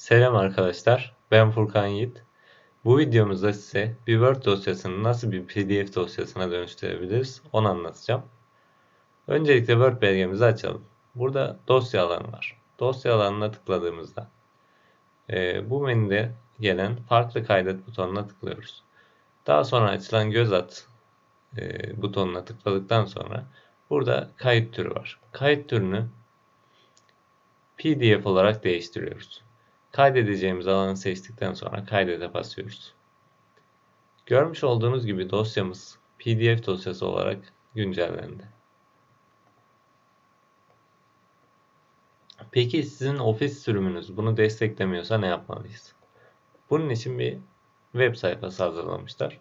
Selam arkadaşlar, ben Furkan Yiğit. Bu videomuzda size bir Word dosyasını nasıl bir PDF dosyasına dönüştürebiliriz onu anlatacağım. Öncelikle Word belgemizi açalım. Burada dosya alanı var. Dosya alanına tıkladığımızda e, bu menüde gelen farklı kaydet butonuna tıklıyoruz. Daha sonra açılan göz at e, butonuna tıkladıktan sonra burada kayıt türü var. Kayıt türünü PDF olarak değiştiriyoruz. Kaydedeceğimiz alanı seçtikten sonra kaydete basıyoruz. Görmüş olduğunuz gibi dosyamız PDF dosyası olarak güncellendi. Peki sizin Office sürümünüz bunu desteklemiyorsa ne yapmalıyız? Bunun için bir web sayfası hazırlamışlar.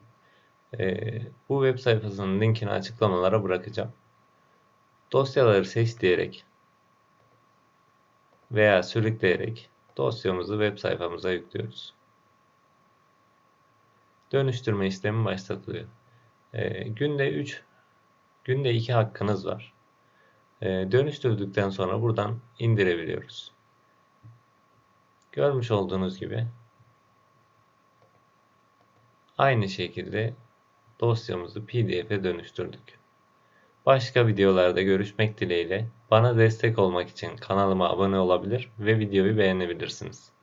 Ee, bu web sayfasının linkini açıklamalara bırakacağım. Dosyaları seç diyerek veya sürükleyerek dosyamızı web sayfamıza yüklüyoruz. Dönüştürme işlemi başlatılıyor. E, günde 3, günde 2 hakkınız var. E, dönüştürdükten sonra buradan indirebiliyoruz. Görmüş olduğunuz gibi aynı şekilde dosyamızı PDF'e dönüştürdük. Başka videolarda görüşmek dileğiyle bana destek olmak için kanalıma abone olabilir ve videoyu beğenebilirsiniz.